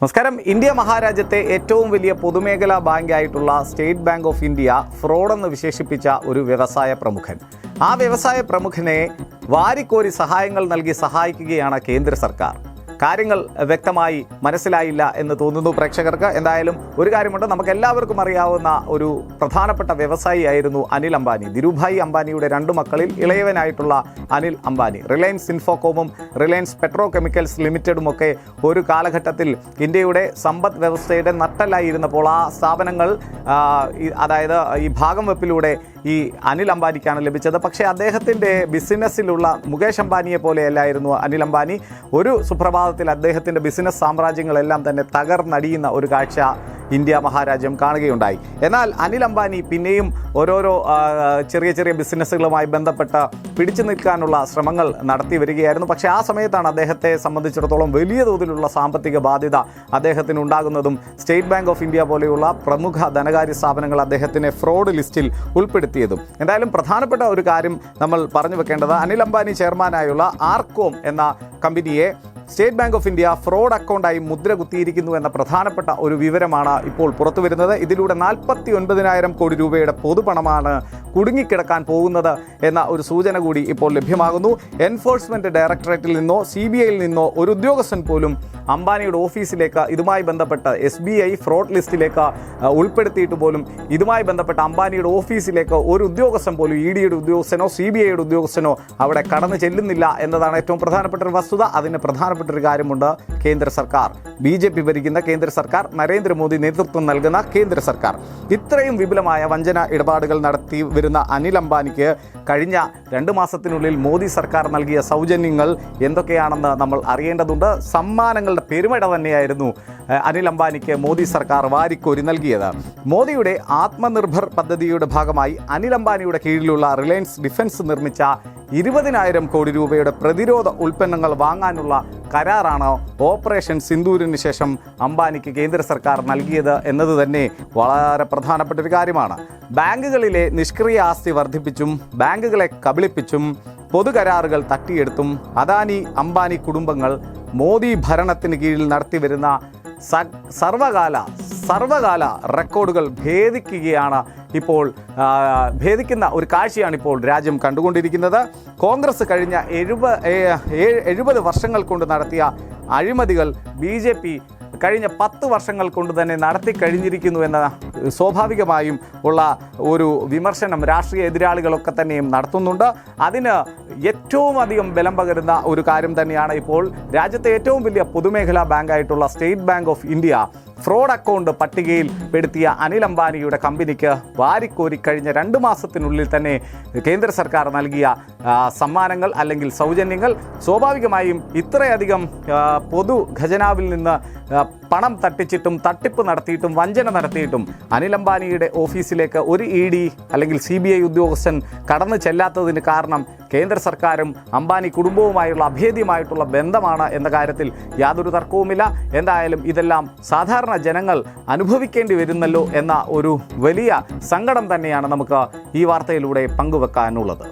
നമസ്കാരം. ഇന്ത്യ മഹാരാജ്യത്തെ ഏറ്റവും വലിയ പൊതുമേഖലാ ബാങ്കായിട്ടുള്ള സ്റ്റേറ്റ് ബാങ്ക് ഓഫ് ഇന്ത്യ ഫ്രോഡെന്ന് വിശേഷിപ്പിച്ച ഒരു വ്യവസായ പ്രമുഖൻ. ആ വ്യവസായ പ്രമുഖനെ വാരിക്കോരി സഹായങ്ങൾ നൽകി സഹായിക്കുകയാണ് കേന്ദ്ര സർക്കാർ. കാര്യങ്ങൾ വ്യക്തമായി മനസ്സിലായില്ല എന്ന് തോന്നുന്നു പ്രേക്ഷകർക്ക്. എന്തായാലും ഒരു കാര്യമുണ്ട്. നമുക്ക് എല്ലാവർക്കും അറിയാവുന്ന ഒരു പ്രധാനപ്പെട്ട വ്യവസായിയായിരുന്നു അനിൽ അംബാനി. ധിരുഭായി അംബാനിയുടെ രണ്ടു മക്കളിൽ ഇളയവനായിട്ടുള്ള അനിൽ അംബാനി. റിലയൻസ് ഇൻഫോകോമും റിലയൻസ് പെട്രോ കെമിക്കൽസ് ലിമിറ്റഡും ഒക്കെ ഒരു കാലഘട്ടത്തിൽ ഇന്ത്യയുടെ സമ്പദ് വ്യവസ്ഥയുടെ നട്ടലായിരുന്നപ്പോൾ ആ സ്ഥാപനങ്ങൾ അതായത് ഈ ഭാഗം വെപ്പിലൂടെ ഈ അനിൽ അംബാനിക്കാണ് ലഭിച്ചത്. പക്ഷേ അദ്ദേഹത്തിന്റെ ബിസിനസ്സിലുള്ള മുകേഷ് അംബാനിയെ പോലെയല്ലായിരുന്നു അനിൽ അംബാനി. ഒരു സുപ്രഭാതത്തിൽ അദ്ദേഹത്തിന്റെ ബിസിനസ് സാമ്രാജ്യങ്ങളെല്ലാം തന്നെ തകർന്നടിയുന്ന ഒരു കാഴ്ച ഇന്ത്യ മഹാരാജ്യം കാണുകയുണ്ടായി. എന്നാൽ അനിൽ അംബാനി പിന്നെയും ഓരോരോ ചെറിയ ചെറിയ ബിസിനസ്സുകളുമായി ബന്ധപ്പെട്ട പിടിച്ചു നിൽക്കാനുള്ള ശ്രമങ്ങൾ നടത്തി വരികയായിരുന്നു. പക്ഷേ ആ സമയത്താണ് അദ്ദേഹത്തെ സംബന്ധിച്ചിടത്തോളം വലിയ തോതിലുള്ള സാമ്പത്തിക ബാധ്യത അദ്ദേഹത്തിന് ഉണ്ടാകുന്നതും സ്റ്റേറ്റ് ബാങ്ക് ഓഫ് ഇന്ത്യ പോലെയുള്ള പ്രമുഖ ധനകാര്യ സ്ഥാപനങ്ങൾ അദ്ദേഹത്തിനെ ഫ്രോഡ് ലിസ്റ്റിൽ ഉൾപ്പെടുത്തിയതും. എന്തായാലും പ്രധാനപ്പെട്ട ഒരു കാര്യം നമ്മൾ പറഞ്ഞു വെക്കേണ്ടത് അനിൽ അംബാനി ചെയർമാനായുള്ള ആർക്കോം എന്ന കമ്പനിയെ State Bank of India fraud അക്കൗണ്ടായി മുദ്ര കുത്തിയിരിക്കുന്നു എന്ന പ്രധാനപ്പെട്ട ഒരു വിവരമാണ് ഇപ്പോൾ പുറത്തു വരുന്നത്. ഇതിലൂടെ നാൽപ്പത്തി ഒൻപതിനായിരം കോടി രൂപയുടെ പൊതുപണമാണ് കുടുങ്ങിക്കിടക്കാൻ പോകുന്നത് എന്ന ഒരു സൂചന കൂടി ഇപ്പോൾ ലഭ്യമാകുന്നു. എൻഫോഴ്സ്മെന്റ് ഡയറക്ടറേറ്റിൽ നിന്നോ സി ബി ഐയിൽ നിന്നോ ഒരു ഉദ്യോഗസ്ഥൻ പോലും അംബാനിയുടെ ഓഫീസിലേക്ക് ഇതുമായി ബന്ധപ്പെട്ട് എസ് ബി ഐ ഫ്രോഡ് ലിസ്റ്റിലേക്ക് ഉൾപ്പെടുത്തിയിട്ട് പോലും ഇതുമായി ബന്ധപ്പെട്ട അംബാനിയുടെ ഓഫീസിലേക്ക് ഒരു ഉദ്യോഗസ്ഥൻ പോലും ഇ ഡിയുടെ ഉദ്യോഗസ്ഥനോ സി ബി ഐയുടെ ഉദ്യോഗസ്ഥനോ അവിടെ കടന്നു ചെല്ലുന്നില്ല എന്നതാണ് ഏറ്റവും പ്രധാനപ്പെട്ട ഒരു വസ്തുത. അതിന് പ്രധാനപ്പെട്ട ഒരു കാര്യമുണ്ട്. കേന്ദ്ര സർക്കാർ. ബി ജെ പി ഭരിക്കുന്ന കേന്ദ്ര സർക്കാർ നരേന്ദ്രമോദി നേതൃത്വം നൽകുന്ന കേന്ദ്ര സർക്കാർ. ഇത്രയും വിപുലമായ വഞ്ചന ഇടപാടുകൾ നടത്തി വരുന്ന അനിൽ അംബാനിക്ക് കഴിഞ്ഞ രണ്ട് മാസത്തിനുള്ളിൽ മോദി സർക്കാർ നൽകിയ സൗജന്യങ്ങൾ എന്തൊക്കെയാണെന്ന് നമ്മൾ അറിയേണ്ടതുണ്ട്. സമ്മാനങ്ങളുടെ പെരുമഴ തന്നെയായിരുന്നു അനിൽ അംബാനിക്ക് മോദി സർക്കാർ വാരിക്കോരി നൽകിയത്. മോദിയുടെ ആത്മനിർഭർ പദ്ധതിയുടെ ഭാഗമായി അനിൽ അംബാനിയുടെ കീഴിലുള്ള റിലയൻസ് ഡിഫൻസ് നിർമ്മിച്ച ഇരുപതിനായിരം കോടി രൂപയുടെ പ്രതിരോധ ഉൽപ്പന്നങ്ങൾ വാങ്ങാനുള്ള കരാറാണ് ഓപ്പറേഷൻ സിന്ദൂരിന് ശേഷം അംബാനിക്ക് കേന്ദ്ര സർക്കാർ നൽകിയത് എന്നത് തന്നെ വളരെ പ്രധാനപ്പെട്ട ഒരു കാര്യമാണ്. ബാങ്കുകളിലെ നിഷ്ക്രിയ ആസ്തി വർദ്ധിപ്പിച്ചും ബാങ്കുകളെ കബളിപ്പിച്ചും പൊതുകരാറുകൾ തട്ടിയെടുത്തും അദാനി അംബാനി കുടുംബങ്ങൾ മോദി ഭരണത്തിന് കീഴിൽ നടത്തിവരുന്ന സർവകാല സർവകാല റെക്കോർഡുകൾ ഭേദിക്കുകയാണ് ഇപ്പോൾ ഭേദിക്കുന്ന ഒരു കാഴ്ചയാണ് ഇപ്പോൾ രാജ്യം കണ്ടുകൊണ്ടിരിക്കുന്നത്. കോൺഗ്രസ് കഴിഞ്ഞ എഴുപ എഴുപത് വർഷങ്ങൾ കൊണ്ട് നടത്തിയ അഴിമതികൾ ബി ജെ പി കഴിഞ്ഞ പത്ത് വർഷങ്ങൾ കൊണ്ട് തന്നെ നടത്തി കഴിഞ്ഞിരിക്കുന്നു എന്ന സ്വാഭാവികമായും ഉള്ള ഒരു വിമർശനം രാഷ്ട്രീയ എതിരാളികളൊക്കെ തന്നെയും നടത്തുന്നുണ്ട്. അതിന് ഏറ്റവും അധികം ബലം പകരുന്ന ഒരു കാര്യം തന്നെയാണ് ഇപ്പോൾ രാജ്യത്തെ ഏറ്റവും വലിയ പൊതുമേഖലാ ബാങ്കായിട്ടുള്ള State Bank of India. Fraud account പട്ടികയിൽ പെടുത്തിയ അനിൽ അംബാനിയുടെ കമ്പനിക്ക് വാരിക്കോരി കഴിഞ്ഞ രണ്ട് മാസത്തിനുള്ളിൽ തന്നെ കേന്ദ്ര സർക്കാർ നൽകിയ സമ്മാനങ്ങൾ അല്ലെങ്കിൽ സൗജന്യങ്ങൾ സ്വാഭാവികമായും ഇത്രയധികം പൊതു ഖജനാവിൽ നിന്ന് പണം തട്ടിച്ചിട്ടും തട്ടിപ്പ് നടത്തിയിട്ടും വഞ്ചന നടത്തിയിട്ടും അനിൽ അംബാനിയുടെ ഓഫീസിലേക്ക് ഒരു ഇ ഡി അല്ലെങ്കിൽ സി ബി ഐ ഉദ്യോഗസ്ഥൻ കടന്നു ചെല്ലാത്തതിന് കാരണം കേന്ദ്ര സർക്കാരും അംബാനി കുടുംബവുമായുള്ള അഭേദ്യമായിട്ടുള്ള ബന്ധമാണ് എന്ന കാര്യത്തിൽ യാതൊരു തർക്കവുമില്ല. എന്തായാലും ഇതെല്ലാം സാധാരണ ജനങ്ങൾ അനുഭവിക്കേണ്ടി വരുന്നല്ലോ എന്ന ഒരു വലിയ സങ്കടം തന്നെയാണ് നമുക്ക് ഈ വാർത്തയിലൂടെ പങ്കുവെക്കാനുള്ളത്.